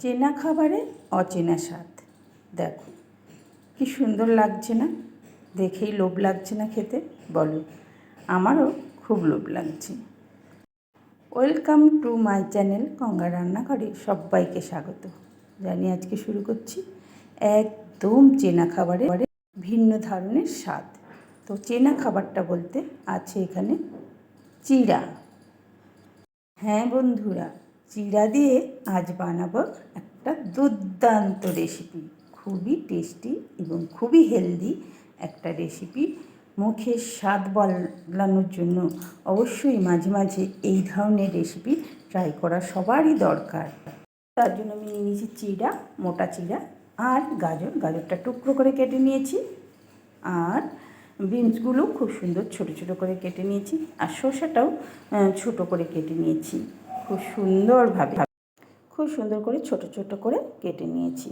চেনা খাবারে অচেনা স্বাদ। দেখো, কি সুন্দর লাগছে না? দেখেই লোভ লাগছে না খেতে? বলো, আমারও খুব লোভ লাগছে। Welcome to my channel Ganga রান্নাঘরে সবাইকে স্বাগত। জানি আজকে শুরু করছি একদম চেনা খাবারে, ভিন্ন ধরনের স্বাদ। তো চেনা খাবারটা বলতে আছে এখানে চিড়া। হ্যাঁ বন্ধুরা চিড়া দিয়ে আজ বানাবো একটা দুর্দান্ত রেসিপি খুবই টেস্টি এবং খুবই হেলদি একটা রেসিপি মুখের স্বাদ বদলানোর জন্য অবশ্যই মাঝে মাঝে এই ধরনের রেসিপি ট্রাই করা সবারই দরকার। তার জন্য আমি নিয়ে নিয়েছি চিড়া, মোটা চিড়া আর গাজর। গাজরটা টুকরো করে কেটে নিয়েছি আর বিনসগুলো খুব সুন্দর ছোট ছোট করে কেটে নিয়েছি আর শসাটাও ছোট করে কেটে নিয়েছি। খুব সুন্দরভাবে, খুব সুন্দর করে ছোট ছোট করে কেটে নিয়েছি।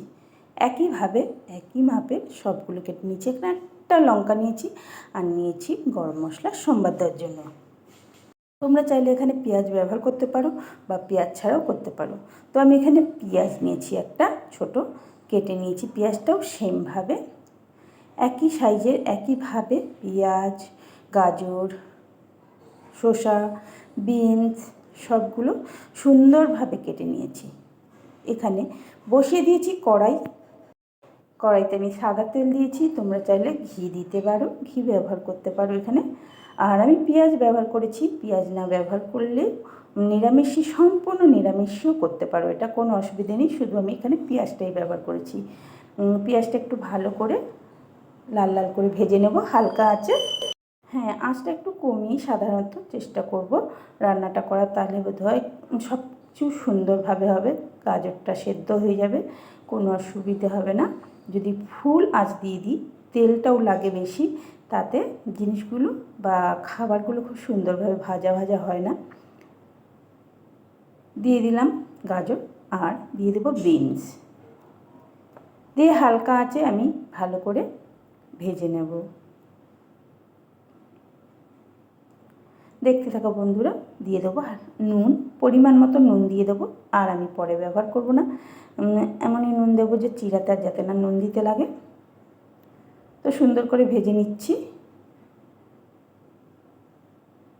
একইভাবে, একই মাপে সবগুলো কেটে নিয়েছি এখানে একটা লঙ্কা নিয়েছি আর নিয়েছি গরম মশলা সম্বাদ দেওয়ার জন্য। তোমরা চাইলে এখানে পেঁয়াজ ব্যবহার করতে পারো বা পেঁয়াজ ছাড়াও করতে পারো। তো আমি এখানে পেঁয়াজ নিয়েছি একটা ছোট, কেটে নিয়েছি পেঁয়াজটাও সেমভাবে। একই সাইজের, একইভাবে পেঁয়াজ, গাজর, শসা, বিনস সবগুলো সুন্দরভাবে কেটে নিয়েছি। এখানে বসিয়ে দিয়েছি কড়াই। কড়াইতে আমি সাদা তেল দিয়েছি, তোমরা চাইলে ঘি দিতে পারো, ঘি ব্যবহার করতে পারো এখানে। আর আমি পেঁয়াজ ব্যবহার করেছি, পেঁয়াজ না ব্যবহার করলে নিরামিষই, সম্পূর্ণ নিরামিষও করতে পারো, এটা কোনো অসুবিধে নেই, শুধু আমি এখানে পেঁয়াজটাই ব্যবহার করেছি। পেঁয়াজটা একটু ভালো করে লাল লাল করে ভেজে নেব, হালকা আছে হ্যাঁ আঁচটা একটু কমিয়ে সাধারণত চেষ্টা করব রান্নাটা করার। তাহলে বোধ হয় সব কিছু সুন্দরভাবে হবে, গাজরটা সেদ্ধ হয়ে যাবে, কোনো অসুবিধে হবে না। যদি ফুল আঁচ দিয়ে দিই, তেলটাও লাগে বেশি, তাতে জিনিসগুলো বা খাবারগুলো খুব সুন্দরভাবে ভাজা ভাজা হয় না। দিয়ে দিলাম গাজর আর দিয়ে দেবো বিনস। দিয়ে হালকা আঁচে আমি ভালো করে ভেজে নেব। দেখতে থাকো বন্ধুরা, দিয়ে দেবো আর নুন, পরিমাণ মতো নুন দিয়ে দেবো, আর আমি পরে ব্যবহার করব না। এমনই নুন দেবো যে চিরাতে আর যাতে না নুন দিতে লাগে। তো সুন্দর করে ভেজে নিচ্ছি।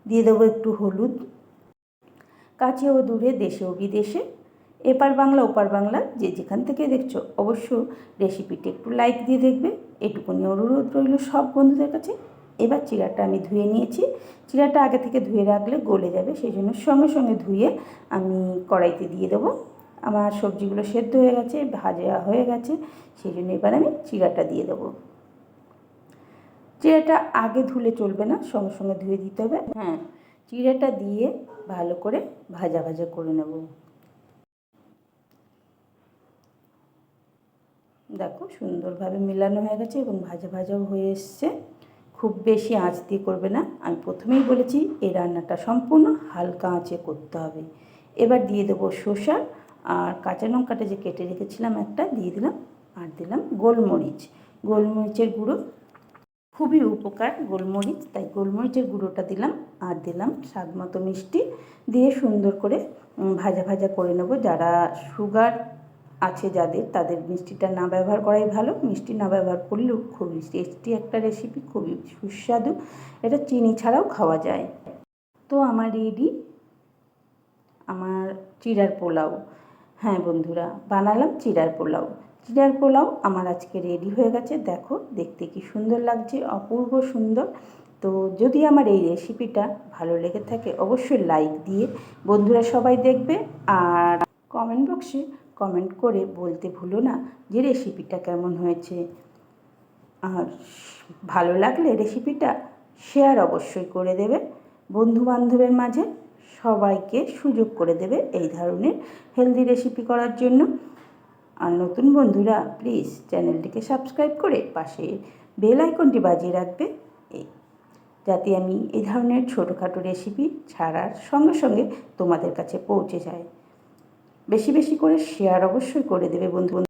দিয়ে দেবো একটু হলুদ। কাছে ও দূরে দেশে ও বিদেশে। এপার বাংলা, ওপার বাংলা, যে যেখান থেকে দেখছ অবশ্য রেসিপিটি একটু লাইক দিয়ে দেখবে। এটুকুনি অনুরোধ রইল সব বন্ধুদের কাছে। এবার চিরাটা আমি ধুয়ে নিয়েছি। চিরাটা আগে থেকে ধুয়ে রাখলে গলে যাবে, সেই জন্য সঙ্গে সঙ্গে ধুয়ে আমি কড়াইতে দিয়ে দেবো। আমার সবজিগুলো সেদ্ধ হয়ে গেছে, ভাজা হয়ে গেছে, সেই জন্য এবার আমি চিরাটা দিয়ে দেবো। চিরাটা আগে ধুলে চলবে না, সঙ্গে সঙ্গে ধুয়ে দিতে হবে। হ্যাঁ চিরাটা দিয়ে ভালো করে ভাজা ভাজা করে নেব। দেখো সুন্দরভাবে মেলানো হয়ে গেছে এবং ভাজা ভাজাও হয়ে এসছে। খুব বেশি আঁচ দিয়ে করবে না। আমি প্রথমেই বলেছি, এই রান্নাটা সম্পূর্ণ হালকা আঁচে করতে হবে। এবার দিয়ে দেবো শসা আর কাঁচা লঙ্কাটা যে কেটে রেখেছিলাম একটা, দিয়ে দিলাম আর দিলাম গোলমরিচ। গোলমরিচের গুঁড়ো খুবই উপকার গোলমরিচ, তাই গোলমরিচের গুঁড়োটা দিলাম আর দিলাম স্বাদ মতো মিষ্টি। দিয়ে সুন্দর করে ভাজা ভাজা করে নেব। যারা সুগার আছে যাদের, তাদের মিষ্টিটা না ব্যবহার করাই ভালো। মিষ্টি না ব্যবহার করলেও খুবই টেস্টি একটা রেসিপি খুবই সুস্বাদু। এটা চিনি ছাড়াও খাওয়া যায়। তো আমার রেডি আমার চিড়ার পোলাও। হ্যাঁ বন্ধুরা, বানালাম চিড়ার পোলাও। চিড়ার পোলাও আমার আজকে রেডি হয়ে গেছে। দেখো, দেখতে কি সুন্দর লাগছে, অপূর্ব সুন্দর। তো যদি আমার এই রেসিপিটা ভালো লেগে থাকে, অবশ্যই লাইক দিয়ে বন্ধুরা সবাই দেখবে। আর কমেন্ট বক্সে কমেন্ট করে বলতে ভুলো না যে রেসিপিটা কেমন হয়েছে। আর ভালো লাগলে রেসিপিটা শেয়ার অবশ্যই করে দেবে। বন্ধু বান্ধবের মাঝে সবাইকে সুযোগ করে দেবে এই ধরনের হেলদি রেসিপি করার জন্য। আর নতুন বন্ধুরা প্লিজ চ্যানেলটিকে সাবস্ক্রাইব করে পাশে বেল আইকনটি বাজিয়ে রাখবে। এই যাতে আমি এই ধরনের ছোটোখাটো রেসিপি ছাড়ার সঙ্গে সঙ্গে তোমাদের কাছে পৌঁছে যায়। বেশি বেশি করে শেয়ার অবশ্যই করে দেবে বন্ধু